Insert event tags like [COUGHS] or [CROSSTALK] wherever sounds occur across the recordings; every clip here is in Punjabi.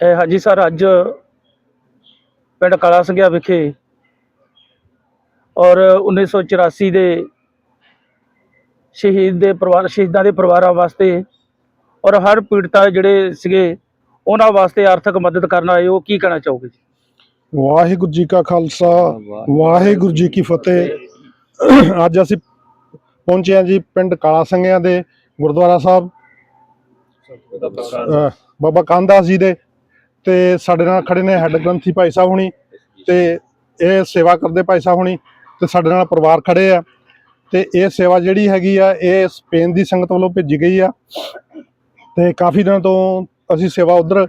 ਇਹ ਹਾਂਜੀ ਸਰ ਅੱਜ ਪਿੰਡ ਕਾਲਾ ਸੰਘਿਆ ਵਿਖੇ ਔਰ 1984 ਦੇ ਸ਼ਹੀਦ ਦੇ ਪਰਿਵਾਰ ਸ਼ਹੀਦਾਂ ਦੇ ਪਰਿਵਾਰਾਂ ਵਾਸਤੇ ਔਰ ਹਰ ਪੀੜਤਾ ਜਿਹੜੇ ਸੀਗੇ ਉਹਨਾਂ ਵਾਸਤੇ ਆਰਥਿਕ ਮਦਦ ਕਰਨ ਆਏ ਹੋ ਕੀ ਕਹਿਣਾ ਚਾਹੋਗੇ ਜੀ? ਵਾਹਿਗੁਰੂ ਜੀ ਕਾ ਖਾਲਸਾ ਵਾਹਿਗੁਰੂ ਜੀ ਕੀ ਫਤਿਹ। ਅੱਜ ਅਸੀਂ ਪਹੁੰਚੇ ਹਾਂ ਜੀ ਪਿੰਡ ਕਾਲਾ ਸੰਗਿਆਂ ਦੇ ਗੁਰਦੁਆਰਾ ਸਾਹਿਬ ਅਹ ਬਾਬਾ ਕਾਂਦਾ ਜੀ ਦੇ ਤੇ ਸਾਡੇ ਨਾਲ ਖੜੇ ਨੇ ਹੈੱਡ ਗ੍ਰੰਥੀ ਭਾਈ ਸਾਹਿਬ ਹੁਣੀ ਤੇ ਇਹ ਸੇਵਾ ਕਰਦੇ ਭਾਈ ਸਾਹਿਬ ਹੁਣੀ ਤੇ ਸਾਡੇ ਨਾਲ ਪਰਿਵਾਰ ਖੜੇ ਆ ਤੇ ਇਹ ਸੇਵਾ ਜਿਹੜੀ ਹੈਗੀ ਆ, ਇਹ ਸਪੇਨ ਦੀ ਸੰਗਤ ਵੱਲੋਂ ਭੇਜੀ ਗਈ ਆ। ਤੇ ਕਾਫੀ ਦਿਨਾਂ ਤੋਂ ਅਸੀਂ ਸੇਵਾ ਉਧਰ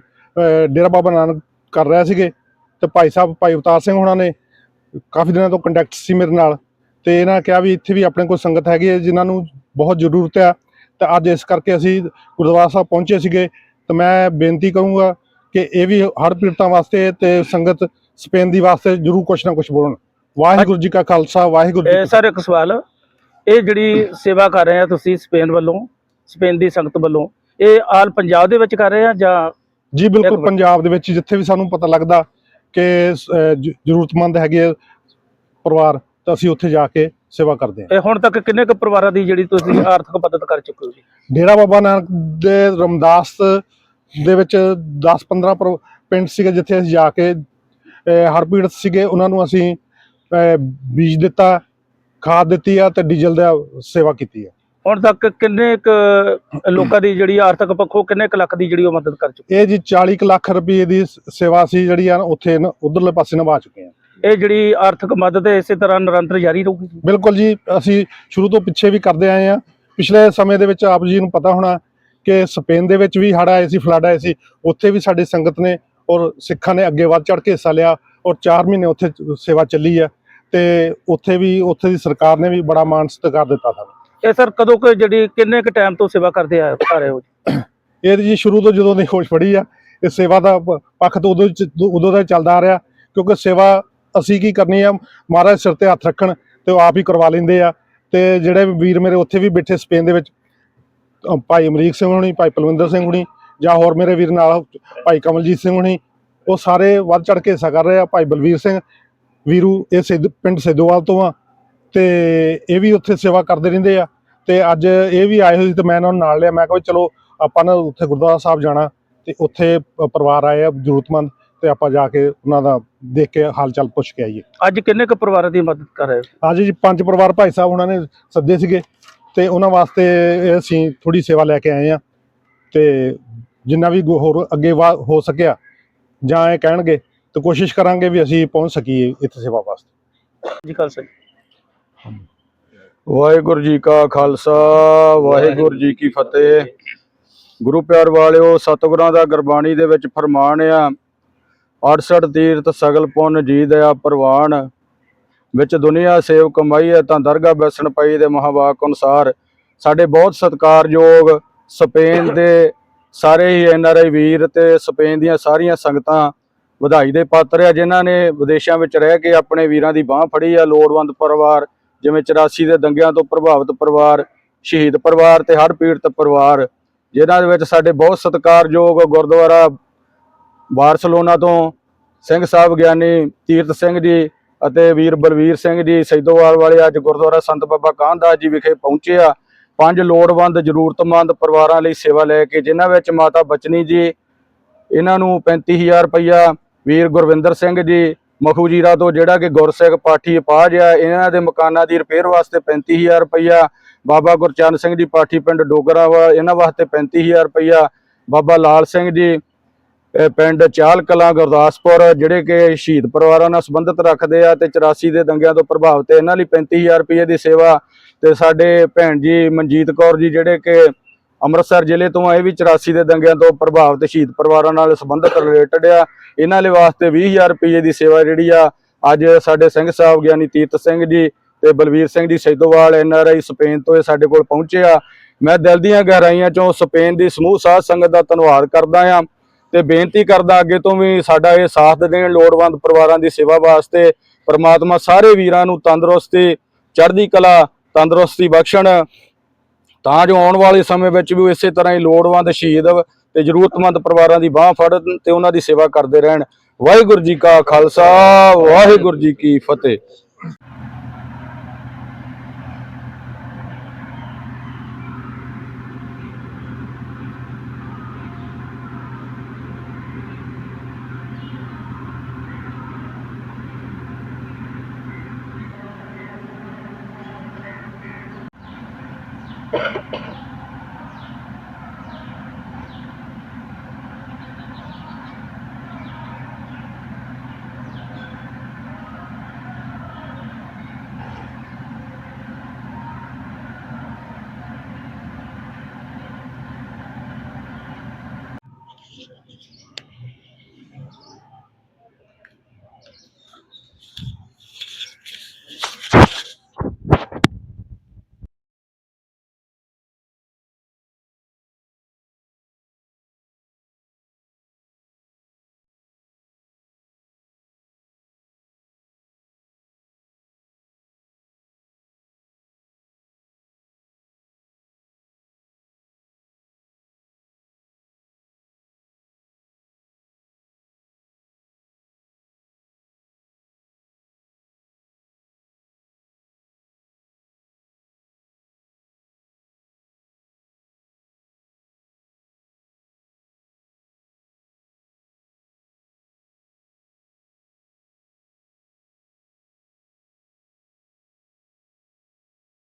ਡੇਰਾ ਬਾਬਾ ਨਾਨਕ ਕਰ ਰਹੇ ਸੀਗੇ ਤੇ ਭਾਈ ਸਾਹਿਬ, ਭਾਈ ਅਵਤਾਰ ਸਿੰਘ ਹੁਣਾਂ ਨੇ ਕਾਫੀ ਦਿਨਾਂ ਤੋਂ ਕੰਟੈਕਟ ਸੀ ਮੇਰੇ ਨਾਲ ਤੇ ਇਹਨਾਂ ਕਿਹਾ ਵੀ ਇੱਥੇ ਵੀ ਆਪਣੇ ਕੋਲ ਸੰਗਤ ਹੈਗੀ ਹੈ ਜਿਨ੍ਹਾਂ ਨੂੰ ਬਹੁਤ ਜ਼ਰੂਰਤ ਆ। ਤੇ ਅੱਜ ਇਸ ਕਰਕੇ ਅਸੀਂ ਗੁਰਦੁਆਰਾ ਸਾਹਿਬ ਪਹੁੰਚੇ ਸੀਗੇ ਤੇ ਮੈਂ ਬੇਨਤੀ ਕਰੂੰਗਾ ਕਿ ਇਹ ਵੀ ਹਰ ਪੀੜਤਾਂ ਵਾਸਤੇ ਤੇ ਸੰਗਤ ਸਪੇਨ ਦੀ ਵਾਸਤੇ ਜ਼ਰੂਰ ਕੁਛ ਨਾ ਕੁਛ ਬੋਲਣ। ਵਾਹਿਗੁਰੂ ਜੀ ਕਾ ਖਾਲਸਾ ਵਾਹਿਗੁਰੂ ਜੀ ਸਰ ਇੱਕ ਸਵਾਲ ਇਹ ਜਿਹੜੀ ਸੇਵਾ ਕਰ ਰਹੇ ਆ ਤੁਸੀਂ ਸਪੇਨ ਵੱਲੋਂ ਸਪੇਨ ਦੀ ਸੰਗਤ ਵੱਲੋਂ ਇਹ ਆਲ ਪੰਜਾਬ ਦੇ ਵਿੱਚ ਕਰ ਰਹੇ ਆ ਜਾਂ ਜੀ ਬਿਲਕੁਲ। ਪੰਜਾਬ ਦੇ ਵਿੱਚ ਜਿੱਥੇ ਵੀ ਸਾਨੂੰ ਪਤਾ ਲੱਗਦਾ ਕਿ ਜ਼ਰੂਰਤਮੰਦ ਹੈਗੇ ਪਰਿਵਾਰ ਤਾਂ ਅਸੀਂ ਉੱਥੇ ਜਾ ਕੇ ਸੇਵਾ ਕਰਦੇ ਹਾਂ। ਇਹ ਹੁਣ ਤੱਕ ਕਿੰਨੇ ਕੁ ਪਰਿਵਾਰਾਂ ਦੀ ਜਿਹੜੀ ਤੁਸੀਂ ਆਰਥਿਕ ਮਦਦ ਕਰ ਚੁੱਕੇ ਹੋ ਜੀ? ਡੇਰਾ ਬਾਬਾ ਨਾਨਕ ਦੇ ਰਮਦਾਸ ਦੇ ਵਿੱਚ 10-15 ਪਰ- ਪਿੰਡ ਸੀਗੇ ਜਿੱਥੇ ਅਸੀਂ ਜਾ ਕੇ ਹਰ ਪੀੜਤ ਸੀਗੇ ਉਹਨਾਂ ਨੂੰ ਅਸੀਂ ਬੀਜ ਦਿੱਤਾ ਖਾਦ ਦਿੱਤੀ ਆ ਤੇ ਡੀਜ਼ਲ ਦਾ ਸੇਵਾ ਕੀਤੀ ਆ। ਹੁਣ ਤੱਕ ਕਿੰਨੇ ਕੁ ਲੋਕਾਂ ਦੀ ਜਿਹੜੀ ਆਰਥਿਕ ਪੱਖੋਂ ਕਿੰਨੇ ਕੁ ਲੱਖ ਦੀ ਜਿਹੜੀ ਉਹ ਮਦਦ ਕਰ ਚੁੱਕੇ ਇਹ ਜੀ 40 ਕੁ ਲੱਖ ਰੁਪਏ ਦੀ ਸੇਵਾ ਸੀ ਜਿਹੜੀ ਆ ਉੱਥੇ ਉਧਰਲੇ ਪਾਸੇ ਨਿਭਾ ਚੁੱਕੇ ਆ? ਇਹ ਜਿਹੜੀ ਆਰਥਿਕ ਮਦਦ ਹੈ ਇਸੇ ਤਰ੍ਹਾਂ ਨਿਰੰਤਰ ਜਾਰੀ ਰਹੂਗੀ? ਬਿਲਕੁਲ ਜੀ ਅਸੀਂ ਸ਼ੁਰੂ ਤੋਂ ਪਿੱਛੇ ਵੀ ਕਰਦੇ ਆਏ ਆ। ਪਿਛਲੇ ਸਮੇਂ ਦੇ ਵਿੱਚ ਆਪ ਜੀ ਨੂੰ ਪਤਾ ਹੋਣਾ ਕਿ ਸਪੇਨ ਦੇ ਵਿੱਚ ਵੀ ਹੜ੍ਹ ਆਏ ਸੀ ਫਲੱਡ ਆਏ ਸੀ ਉੱਥੇ ਵੀ ਸਾਡੀ ਸੰਗਤ ਨੇ ਔਰ ਸਿੱਖਾਂ ਨੇ ਅੱਗੇ ਵੱਧ ਚੜ ਕੇ ਹਿੱਸਾ ਲਿਆ ਔਰ 4 ਮਹੀਨੇ ਉੱਥੇ ਸੇਵਾ ਚੱਲੀ ਆ ਤੇ ਉੱਥੇ ਵੀ ਉੱਥੇ ਦੀ ਸਰਕਾਰ ਨੇ ਵੀ ਬੜਾ ਮਾਣ ਸਤਿਕਾਰ ਦਿੱਤਾ ਸਾਨੂੰ। ਇਹ ਸਰ ਕਦੋਂ ਕੁ ਜਿਹੜੀ ਕਿੰਨੇ ਕੁ ਟਾਈਮ ਤੋਂ ਸੇਵਾ ਕਰਦੇ ਆ ਆ ਰਹੇ ਹੋ [COUGHS] ਇਹ ਜੀ ਸ਼ੁਰੂ ਤੋਂ ਜਦੋਂ ਦੀ ਹੋਸ਼ ਫੜੀ ਆ ਇਹ ਸੇਵਾ ਦਾ ਪੱਖ ਤੋਂ ਉਦੋਂ ਉਦੋਂ ਦਾ ਚੱਲਦਾ ਆ ਰਿਹਾ ਕਿਉਂਕਿ ਸੇਵਾ ਅਸੀਂ ਕੀ ਕਰਨੀ ਆ ਮਹਾਰਾਜ ਸਿਰ ਤੇ ਹੱਥ ਰੱਖਣ ਤੇ ਉਹ ਆਪ ਹੀ ਕਰਵਾ ਲੈਂਦੇ ਆ ਤੇ ਜਿਹੜੇ ਵੀਰ ਮੇਰੇ ਉੱਥੇ ਵੀ ਬੈਠੇ ਸਪੇਨ ਦੇ ਵਿੱਚ ਭਾਈ ਅਮਰੀਕ ਸਿੰਘ ਹੁਣੀ ਭਾਈ ਪਲਵਿੰਦਰ ਸਿੰਘ ਹੁਣੀ ਜਾਂ ਹੋਰ ਮੇਰੇ ਵੀਰ ਨਾਲ ਭਾਈ ਕਮਲਜੀਤ ਸਿੰਘ ਹੁਣੀ ਉਹ ਸਾਰੇ ਵੱਧ ਚੜ ਕੇ ਹਿੱਸਾ ਕਰ ਰਹੇ ਆ। ਭਾਈ ਬਲਵੀਰ ਸਿੰਘ ਵੀਰੂ ਇਹ ਸਿੱਧ ਪਿੰਡ ਸਿੱਧੂਵਾਲ ਤੋਂ ਆ ਤੇ ਇਹ ਵੀ ਉੱਥੇ ਸੇਵਾ ਕਰਦੇ ਰਹਿੰਦੇ ਆ ਤੇ ਅੱਜ ਇਹ ਵੀ ਆਏ ਹੋਏ ਸੀ ਤੇ ਮੈਂ ਇਹਨਾਂ ਨੂੰ ਨਾਲ ਲਿਆ। ਮੈਂ ਕਿਹਾ ਚਲੋ ਆਪਾਂ ਨਾ ਉੱਥੇ ਗੁਰਦੁਆਰਾ ਸਾਹਿਬ ਜਾਣਾ ਤੇ ਉੱਥੇ ਪਰਿਵਾਰ ਆਏ ਆ ਜ਼ਰੂਰਤਮੰਦ ਤੇ ਆਪਾਂ ਜਾ ਕੇ ਉਹਨਾਂ ਦਾ ਦੇਖ ਕੇ ਹਾਲ ਚਾਲ ਪੁੱਛ ਕੇ ਆਈਏ। ਅੱਜ ਕਿੰਨੇ ਕੁ ਪਰਿਵਾਰਾਂ ਦੀ ਮਦਦ ਕਰ ਰਹੇ ਹੋ? ਅੱਜ ਜੀ ਪੰਜ ਪਰਿਵਾਰ ਭਾਈ ਸਾਹਿਬ ਉਹਨਾਂ ਨੇ ਸੱਦੇ ਸੀਗੇ। ਤੇ ਉਹਨਾਂ ਵਾਸਤੇ ਅਸੀਂ ਥੋੜੀ ਸੇਵਾ ਲੈ ਕੇ ਆਏ ਆ ਤੇ ਜਿੰਨਾ ਵੀ ਗੋ- ਹੋਰ ਅੱਗੇ ਵਾ- ਹੋ ਸਕਿਆ ਜਾਂ ਇਹ ਕਹਿਣਗੇ ਤੇ ਕੋਸ਼ਿਸ਼ ਕਰਾਂਗੇ ਵੀ ਅਸੀਂ ਪਹੁੰਚ ਸਕੀਏ ਇੱਥੇ ਸੇਵਾ ਵਾਸਤੇ। ਜੀ ਕੱਲ ਸਰ। ਵਾਹਿਗੁਰੂ ਜੀ ਕਾ ਖਾਲਸਾ ਵਾਹਿਗੁਰੂ ਜੀ ਕੀ ਫਤਿਹ। ਗੁਰੂ ਪਿਆਰ ਵਾਲਿਓ ਸਤਿਗੁਰਾਂ ਦਾ ਗੁਰਬਾਣੀ ਦੇ ਵਿੱਚ ਫਰਮਾਨ ਆ 68 ਤੀਰਥ ਸਗਲ ਪੁੰਨ ਜੀ ਦਇਆ ਪ੍ਰਵਾਨ। ਵਿੱਚ ਦੁਨੀਆ ਸੇਵ ਕਮਾਈ ਹੈ, ਤਾਂ ਦਰਗਾ ਬੈਸਣ ਪਈ ਦੇ ਮਹਾਵਾਕ ਅਨੁਸਾਰ ਸਾਡੇ ਬਹੁਤ ਸਤਿਕਾਰਯੋਗ ਸਪੇਨ ਦੇ ਸਾਰੇ ਹੀ ਐਨਆਰਆਈ ਵੀਰ ਤੇ ਸਪੇਨ ਦੀਆਂ ਸਾਰੀਆਂ ਸੰਗਤਾਂ ਵਧਾਈ ਦੇ ਪਾਤਰ ਆ, ਜਿਨ੍ਹਾਂ ਨੇ ਵਿਦੇਸ਼ਾਂ ਵਿੱਚ ਰਹਿ ਕੇ ਆਪਣੇ ਵੀਰਾਂ ਦੀ ਬਾਹ ਫੜੀ ਆ, ਲੋੜਵੰਦ ਪਰਿਵਾਰ, ਜਿਵੇਂ 84 ਦੇ ਦੰਗਿਆਂ ਤੋਂ ਪ੍ਰਭਾਵਿਤ ਪਰਿਵਾਰ, ਸ਼ਹੀਦ ਪਰਿਵਾਰ ਤੇ ਹਰ ਪੀੜਤ ਪਰਿਵਾਰ, ਜਿਨ੍ਹਾਂ ਦੇ ਵਿੱਚ ਸਾਡੇ ਬਹੁਤ ਸਤਿਕਾਰਯੋਗ ਗੁਰਦੁਆਰਾ ਬਾਰਸਲੋਨਾ ਤੋਂ ਸਿੰਘ ਸਾਹਿਬ ਗਿਆਨੀ ਤੀਰਥ ਸਿੰਘ ਜੀ ਅਤੇ ਵੀਰ ਬਲਵੀਰ ਸਿੰਘ ਜੀ ਸੈਦੋਵਾਲ ਵਾਲੇ ਅੱਜ ਗੁਰਦੁਆਰਾ ਸੰਤ ਬਾਬਾ ਕਾਹਨਦਾਸ ਜੀ ਵਿਖੇ ਪਹੁੰਚੇ ਆ। ਪੰਜ ਲੋੜਵੰਦ, ਜ਼ਰੂਰਤਮੰਦ ਪਰਿਵਾਰਾਂ ਲਈ ਸੇਵਾ ਲੈ ਕੇ, ਜਿਨ੍ਹਾਂ ਵਿੱਚ ਮਾਤਾ ਬਚਨੀ ਜੀ, ਇਹਨਾਂ ਨੂੰ 35000 ਰੁਪਈਆ, ਵੀਰ ਗੁਰਵਿੰਦਰ ਸਿੰਘ ਜੀ, ਮਖੂ ਜੀਰਾ ਤੋਂ ਜਿਹੜਾ ਕਿ ਗੁਰਸਿੱਖ ਪਾਠੀ ਅਪਾਹਜ ਆ, ਇਹਨਾਂ ਦੇ ਮਕਾਨਾਂ ਦੀ ਰਿਪੇਅਰ ਵਾਸਤੇ 35000 ਰੁਪਈਆ, ਬਾਬਾ ਗੁਰਚਰਨ ਸਿੰਘ ਜੀ ਪਾਠੀ ਪਿੰਡ ਡੋਗਰਾ ਵਾ ਇਹਨਾਂ ਵਾਸਤੇ 35000 ਰੁਪਈਆ, ਬਾਬਾ ਲਾਲ ਸਿੰਘ ਜੀ ਪਿੰਡ ਚਾਲ ਕਲਾਂ ਗੁਰਦਾਸਪੁਰ, ਜਿਹੜੇ ਕਿ ਸ਼ਹੀਦ ਪਰਿਵਾਰਾਂ ਨਾਲ ਸੰਬੰਧਿਤ ਰੱਖਦੇ ਆ ਤੇ 84 ਦੇ ਦੰਗਿਆਂ ਤੋਂ ਪ੍ਰਭਾਵਿਤ ਇਹਨਾਂ ਲਈ 35000 ਰੁਪਏ ਦੀ ਸੇਵਾ ਤੇ ਸਾਡੇ ਭੈਣ ਜੀ ਮਨਜੀਤ ਕੌਰ ਜੀ ਜਿਹੜੇ ਕਿ ਅੰਮ੍ਰਿਤਸਰ ਜ਼ਿਲ੍ਹੇ ਤੋਂ ਆ ਇਹ ਵੀ 84 ਦੇ ਦੰਗਿਆਂ ਤੋਂ ਪ੍ਰਭਾਵਿਤ ਸ਼ਹੀਦ ਪਰਿਵਾਰਾਂ ਨਾਲ ਸੰਬੰਧਿਤ ਰਿਲੇਟਡ ਆ, ਇਹਨਾਂ ਲਈ ਵਾਸਤੇ 20000 ਰੁਪਏ ਦੀ ਸੇਵਾ ਜਿਹੜੀ ਆ ਅੱਜ ਸਾਡੇ ਸਿੰਘ ਸਾਹਿਬ ਗਿਆਨੀ ਤੀਰਥ ਸਿੰਘ ਜੀ ਤੇ ਬਲਵੀਰ ਸਿੰਘ ਜੀ ਸੈਦੋਵਾਲ ਐਨਆਰਆਈ ਸਪੇਨ ਤੋਂ ਇਹ ਸਾਡੇ ਕੋਲ ਪਹੁੰਚੇ ਆ। ਮੈਂ ਦਿਲ ਦੀਆਂ ਗਹਿਰਾਈਆਂ ਚੋਂ ਸਪੇਨ ਦੀ ਸਮੂਹ ਸਾਧ ਸੰਗਤ ਦਾ ਧੰਨਵਾਦ ਕਰਦਾ ਆ। ਤੇ ਬੇਨਤੀ ਕਰਦਾ ਅੱਗੇ ਤੋਂ ਵੀ ਸਾਡਾ ਇਹ ਸਾਥ ਦੇਣ ਲੋੜਵੰਦ ਪਰਿਵਾਰਾਂ ਦੀ ਸੇਵਾ ਵਾਸਤੇ ਪਰਮਾਤਮਾ ਸਾਰੇ ਵੀਰਾਂ ਨੂੰ ਤੰਦਰੁਸਤੀ, ਚੜ੍ਹਦੀ ਕਲਾ, ਤੰਦਰੁਸਤੀ ਬਖਸ਼ਣ। ਤਾਂ ਜੋ ਆਉਣ ਵਾਲੇ ਸਮੇਂ ਵਿੱਚ ਵੀ ਉਹ ਇਸੇ ਤਰ੍ਹਾਂ ਹੀ ਲੋੜਵੰਦ, ਸ਼ਹੀਦ ਤੇ ਜ਼ਰੂਰਤਮੰਦ ਪਰਿਵਾਰਾਂ ਦੀ ਬਾਹ ਫੜਨ ਤੇ ਉਹਨਾਂ ਦੀ ਸੇਵਾ ਕਰਦੇ ਰਹਿਣ। ਵਾਹਿਗੁਰੂ ਜੀ ਕਾ ਖਾਲਸਾ, ਵਾਹਿਗੁਰੂ ਜੀ ਕੀ ਫਤਿਹ।